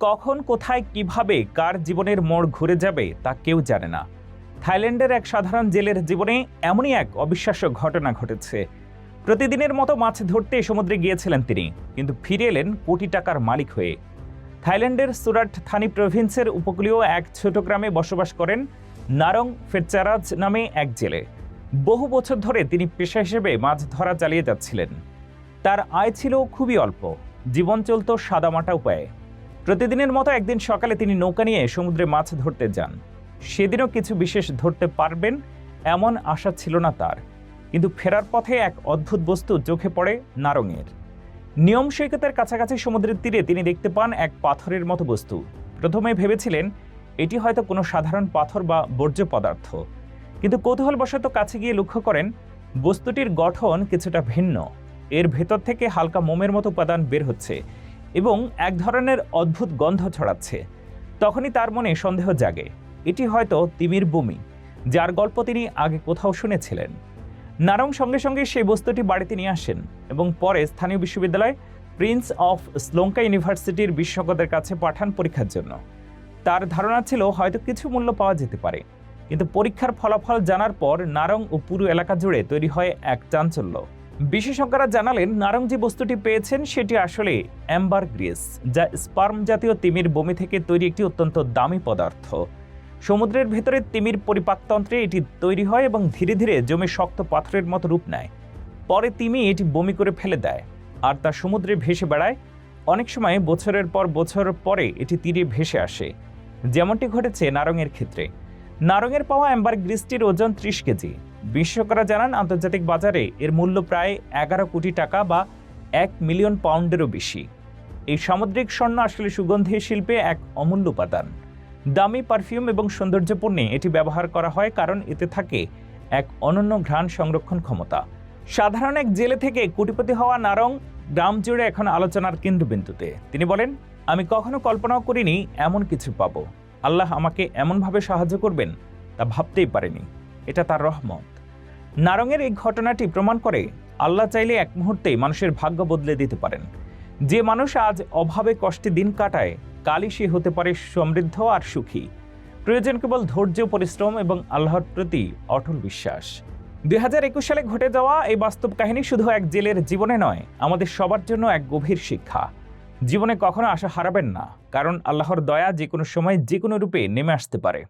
কখন, কোথায়, কীভাবে, কার জীবনের মোড় ঘুরে যাবে তা কেউ জানে না। থাইল্যান্ডের এক সাধারণ জেলের জীবনে এমনই এক অবিশ্বাস্য ঘটনা ঘটেছে। প্রতিদিনের মতো মাছ ধরতে সমুদ্রে গিয়েছিলেন তিনি, কিন্তু ফিরে এলেন কোটি টাকার মালিক হয়ে। থাইল্যান্ডের সুরাট থানি প্রভিন্সের উপকূলীয় এক ছোট গ্রামে বসবাস করেন নারং ফেরচারাজ নামে এক জেলে। বহু বছর ধরে তিনি পেশা হিসেবে মাছ ধরা চালিয়ে যাচ্ছিলেন। তার আয় ছিল খুবই অল্প। জীবন চলত সাদামাটা উপায়ে। প্রতিদিনের মতো একদিন সকালে তিনি নৌকা নিয়ে সমুদ্রে মাছ ধরতে যান। সেদিনও কিছু বিশেষ ধরতে পারবেন এমন আশা ছিল না তার। কিন্তু ফেরার পথে এক অদ্ভুত বস্তু চোখে পড়ে নারঙের নিয়ম সৈকতের কাছাকাছি সমুদ্রের তীরে তিনি দেখতে পান এক পাথরের মতো বস্তু। প্রথমে ভেবেছিলেন, এটি হয়তো কোনো সাধারণ পাথর বা বর্জ্য পদার্থ। কিন্তু কৌতূহলবশত কাছে গিয়ে লক্ষ্য করেন, বস্তুটির গঠন কিছুটা ভিন্ন। এর ভেতর থেকে হালকা মোমের মতো উপাদান বের হচ্ছে। এবং এক ধরনের অদ্ভুত গন্ধ ছড়াচ্ছে। তখনই তার মনে সন্দেহ জাগে। এটি হয়তো তিমির বমি, যার গল্প তিনি আগে কোথাও শুনেছিলেন। নারং সঙ্গে সঙ্গে সেই বস্তুটি বাড়িতে নিয়ে আসেন এবং পরে স্থানীয় বিশ্ববিদ্যালয় প্রিন্স অফ শ্লোঙ্কা ইউনিভার্সিটির বিশেষজ্ঞদের কাছে পাঠান পরীক্ষার জন্য। তার ধারণা ছিল হয়তো কিছু মূল্য পাওয়া যেতে পারে। কিন্তু পরীক্ষার ফলাফল জানার পর নারং ও পুরো এলাকা জুড়ে তৈরি হয় এক চাঞ্চল্য। বিশেষজ্ঞরা জানালেন নারং যে বস্তুটি পেয়েছেন সেটি আসলে অ্যাম্বার গ্রিস, যা স্পার্ম জাতীয় তিমির বমি থেকে তৈরি একটি অত্যন্ত দামি পদার্থ। সমুদ্রের ভেতরে তিমির পরিপাকতন্ত্রে এটি তৈরি হয় এবং ধীরে ধীরে জমে শক্ত পাথরের মতো রূপ নেয়। পরে তিমি এটি বমি করে ফেলে দেয়, আর তা সমুদ্রে ভেসে বেড়ায়। অনেক সময় বছরের পর বছর পরে এটি তীরে ভেসে আসে। যেমনটি ঘটেছে নারঙের ক্ষেত্রে। নারঙের পাওয়া অ্যাম্বার গ্রিসটির ওজন ত্রিশ কেজি। বিশেষজ্ঞরা জানান, আন্তর্জাতিক বাজারে এর মূল্য প্রায় এগারো কোটি টাকা বা এক মিলিয়ন পাউন্ডেরও বেশি। এই সামুদ্রিক স্বর্ণ আসলে সুগন্ধি শিল্পে এক অমূল্য উপাদান। দামি পারফিউম এবং সৌন্দর্যপূর্ণে এটি ব্যবহার করা হয় কারণ এতে থাকে এক অনন্য ঘ্রাণ সংরক্ষণ ক্ষমতা। সাধারণ এক জেলে থেকে কোটিপতি হওয়া নারং গ্রাম জুড়ে এখন আলোচনার কেন্দ্রবিন্দুতে। তিনি বলেন, আমি কখনো কল্পনাও করিনি এমন কিছু পাবো। আল্লাহ আমাকে এমনভাবে সাহায্য করবেন তা ভাবতেই পারেনি। এটা তার রহমত। নারঙের এই ঘটনাটি প্রমাণ করে আল্লাহ চাইলে এক মুহূর্তে মানুষের ভাগ্য বদলে দিতে পারেন। যে মানুষ আজ অভাবে কষ্টে দিন কাটায়, কালই সে হতে পারে সমৃদ্ধ আর সুখী। প্রয়োজন কেবল ধৈর্য, পরিশ্রম এবং আল্লাহর প্রতি অটল বিশ্বাস। দুই হাজার একুশ সালে ঘটে যাওয়া এই বাস্তব কাহিনী শুধু এক জেলের জীবনে নয়, আমাদের সবার জন্য এক গভীর শিক্ষা। জীবনে কখনো আশা হারাবেন না, কারণ আল্লাহর দয়া যে কোনো সময় যে কোনো রূপে নেমে আসতে পারে।